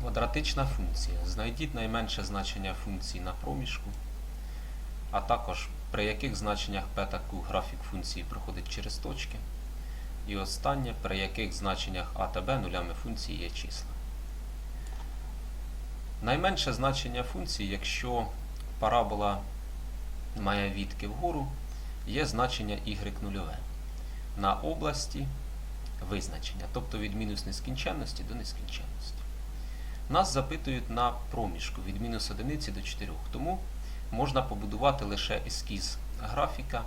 Квадратична функція. Знайдіть найменше значення функції на проміжку, а також при яких значеннях P та графік функції проходить через точки. І останнє, при яких значеннях А та Б нулями функції є числа. Найменше значення функції, якщо парабола має відки вгору, є значення y нульове на області визначення, тобто від мінус нескінченності до нескінченності. Нас запитують на проміжку від мінус 1 до 4, тому можна побудувати лише ескіз графіка,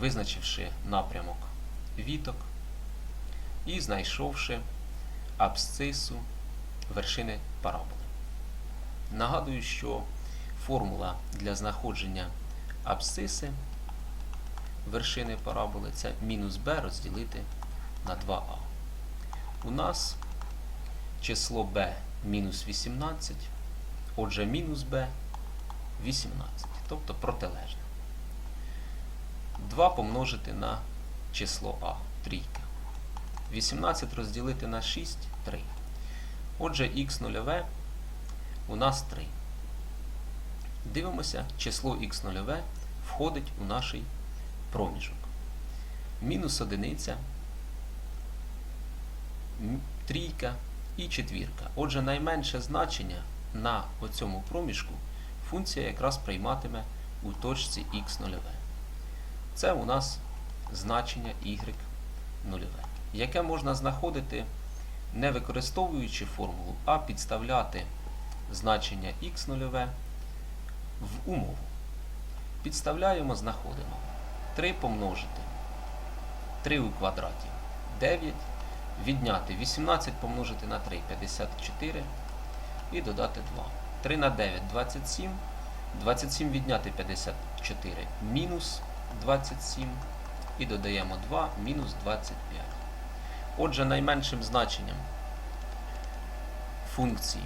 визначивши напрямок віток і знайшовши абсцису вершини параболи. Нагадую, що формула для знаходження абсциси вершини параболи це мінус b розділити на 2а. У нас число b мінус 18, отже мінус b 18, тобто протилежне. 2 помножити на число а, трійка. 18 розділити на 6 3. Отже, х нульове у нас 3. Дивимося, число х нульове входить у наш проміжок. Мінус одиниця, трійка і четвірка. Отже, найменше значення на оцьому проміжку функція якраз прийматиме у точці х нульове. Це у нас значення y нульове, яке можна знаходити не використовуючи формулу, а підставляти значення х нульове в умову. Підставляємо, знаходимо. 3 помножити 3 у квадраті 9, відняти 18 помножити на 3 54 і додати 2. 3 на 9 27. 27 відняти 54 мінус 27 і додаємо 2 мінус 25. Отже, найменшим значенням функції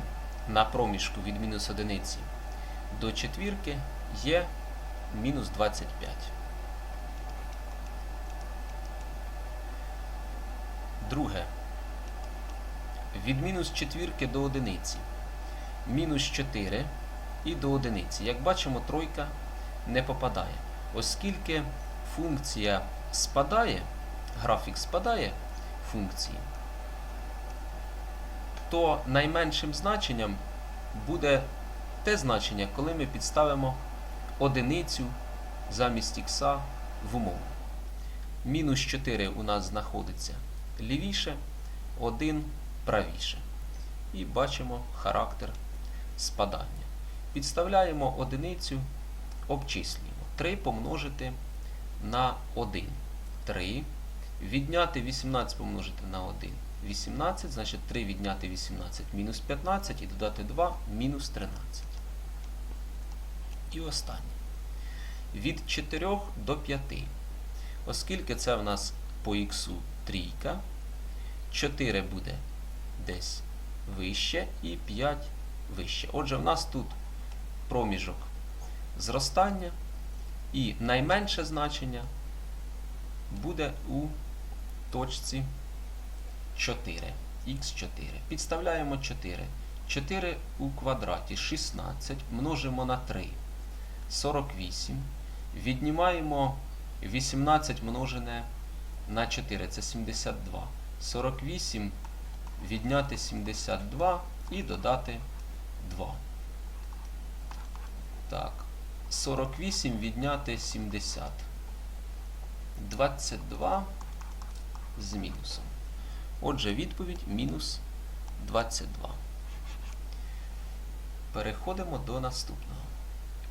на проміжку від мінус 1 до четвірки є мінус 25. Друге. Від мінус четвірки до одиниці. Мінус 4 і до одиниці. Як бачимо, тройка не попадає. Оскільки функція спадає, графік спадає функції, то найменшим значенням буде те значення, коли ми підставимо одиницю замість х в умову. Мінус 4 у нас знаходиться лівіше, 1 правіше. І бачимо характер спадання. Підставляємо одиницю, обчислюємо. 3 помножити на 1. 3. Відняти 18 помножити на 1. 18, значить 3 відняти 18 мінус 15 і додати 2 мінус 13. І останнє. Від 4 до 5. Оскільки це в нас по х трійка, 4 буде десь вище і 5 вище. Отже, в нас тут проміжок зростання і найменше значення буде у точці 4. х4. Підставляємо 4. 4 у квадраті 16 множимо на 3. 48. Віднімаємо 18 множене на 4. Це 72. 48 відняти 72 і додати 2. Так. 48 відняти 70. 22 з мінусом. Отже, відповідь мінус 22. Переходимо до наступного.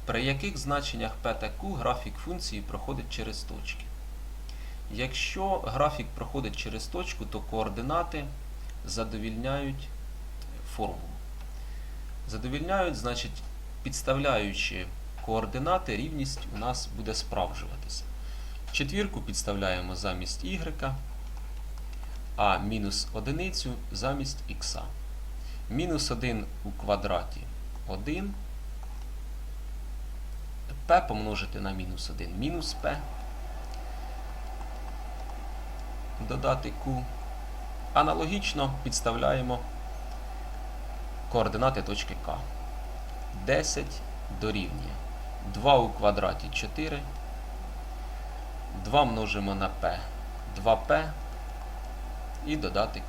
При яких значеннях P та Q графік функції проходить через точки? Якщо графік проходить через точку, то координати задовільняють формулу. Задовільняють, значить, підставляючи координати, рівність у нас буде справджуватися. Четвірку підставляємо замість y, а мінус одиницю замість х. Мінус 1 у квадраті 1. p помножити на мінус 1 мінус p. Додати q. Аналогічно підставляємо координати точки К. 10 дорівнює 2 у квадраті 4. 2 множимо на P 2P і додати Q.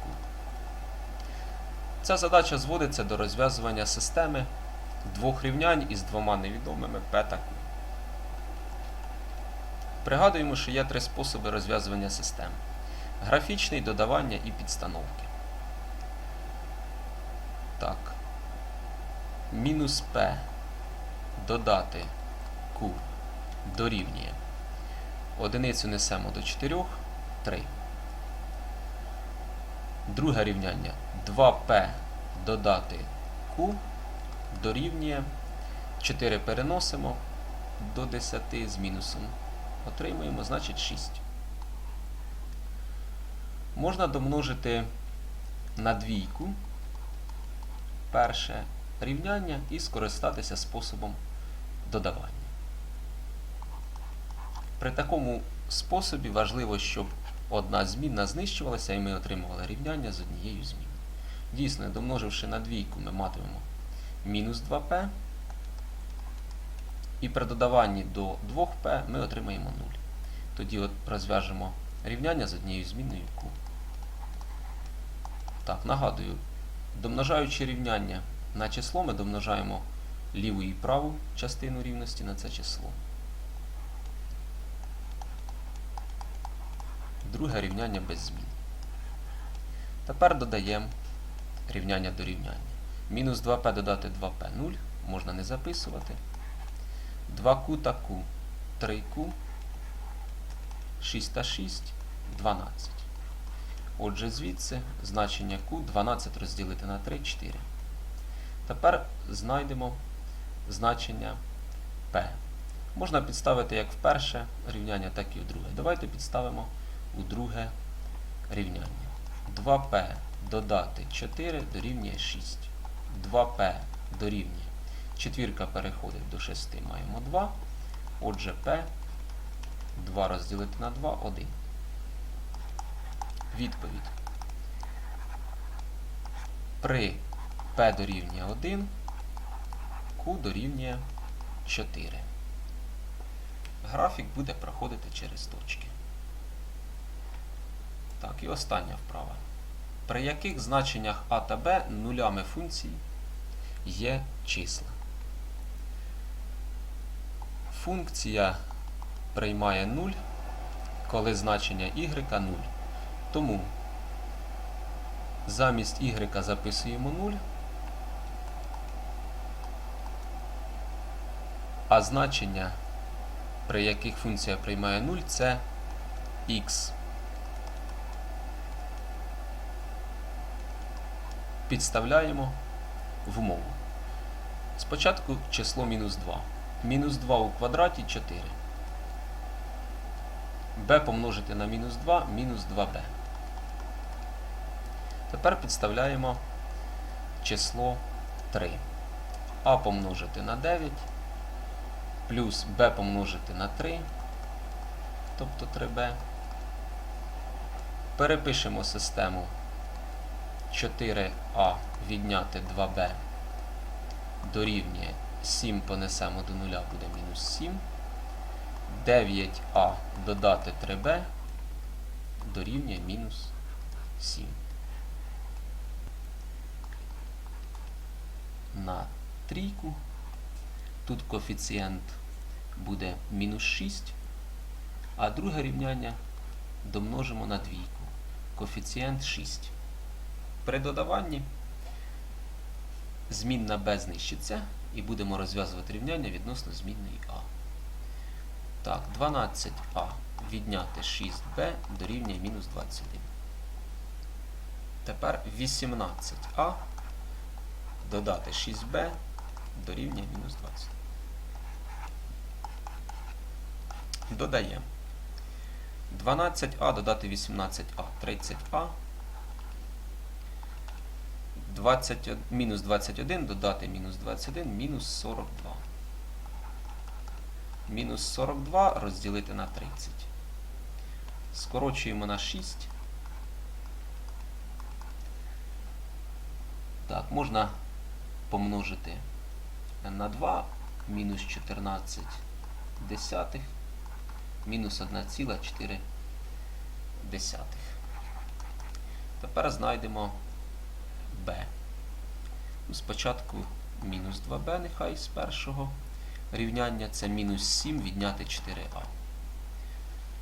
Ця задача зводиться до розв'язування системи двох рівнянь із двома невідомими P та Q. Пригадуємо, що є три способи розв'язування систем: графічний, додавання і підстановки. Так. Мінус P додати Q дорівнює. Одиницю несемо до 4, 3. Друге рівняння 2P додати Q дорівнює 4 переносимо до 10 з мінусом. Отримуємо, значить 6. Можна домножити на двійку перше рівняння і скористатися способом додавання. При такому способі важливо, щоб одна змінна знищувалася і ми отримували рівняння з однією зміною. Дійсно, домноживши на двійку, ми матимемо мінус 2p. І при додаванні до 2p ми отримаємо 0. Тоді от розв'яжемо рівняння з однією змінною q. Так, нагадую, домножаючи рівняння на число, ми домножаємо ліву і праву частину рівності на це число. Друге рівняння без змін. Тепер додаємо рівняння до рівняння. Мінус 2p додати 2p 0, можна не записувати. 2q та q 3q, 6 та 6 12. Отже, звідси значення q 12 розділити на 3 4. Тепер знайдемо значення p. Можна підставити як в перше рівняння, так і в друге. Давайте підставимо у друге рівняння. 2p додати 4 дорівнює 6. 2p дорівнює. Четвірка переходить до 6, маємо 2. Отже, p 2 розділити на 2 1. Відповідь. При p дорівнює 1, q дорівнює 4. Графік буде проходити через точки. Так, і остання вправа. При яких значеннях а та b нулями функцій є числа? Функція приймає 0, коли значення y 0. Тому замість y записуємо 0, а значення, при яких функція приймає 0, це x. Підставляємо в мову. Спочатку число мінус 2. Мінус 2 у квадраті 4. b помножити на мінус 2 мінус 2b. Тепер підставляємо число 3. а помножити на 9 плюс b помножити на 3, тобто 3b. Перепишемо систему 4а відняти 2b дорівнює 7 понесемо до 0 буде мінус 7. 9а додати 3b дорівнює мінус 7. На трійку. Тут коефіцієнт буде мінус 6, а друге рівняння домножимо на двійку. Коефіцієнт 6. При додаванні змінна b знищиться і будемо розв'язувати рівняння відносно змінної а. Так, 12а відняти 6b дорівнює мінус 21. Тепер 18а додати 6b дорівнює мінус 20. Додаємо. 12а додати 18а 30а. 20, мінус 21 додати мінус 21 мінус 42. Мінус 42 розділити на 30. Скорочуємо на 6. Так, можна помножити на 2 мінус 14 десятих мінус 1,4 десятих. Тепер знайдемо b. Ну, Спочатку мінус 2b, нехай з першого рівняння це мінус 7 відняти 4а.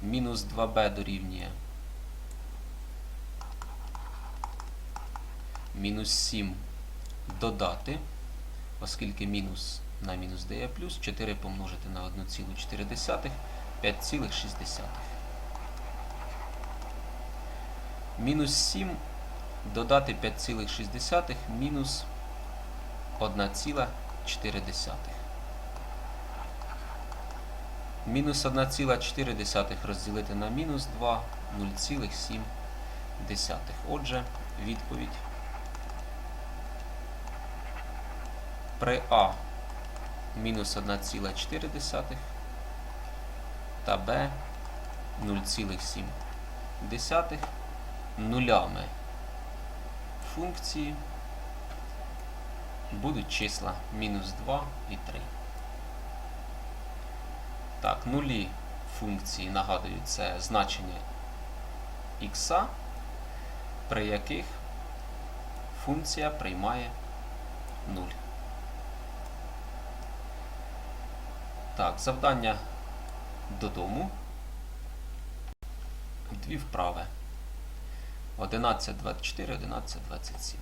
Мінус 2b дорівнює мінус 7 додати, оскільки мінус на мінус дає плюс, 4 помножити на 1,4, 5,6. Мінус 7 додати 5,6 мінус 1,4. Мінус 1,4 розділити на мінус 2 0,7. Отже, відповідь при А мінус 1,4 та Б 0,7 нулями функції будуть числа мінус 2 і 3. Так, нулі функції, нагадую, це значення х, при яких функція приймає 0. Так, завдання додому. Дві вправи. 11.24, 11.27.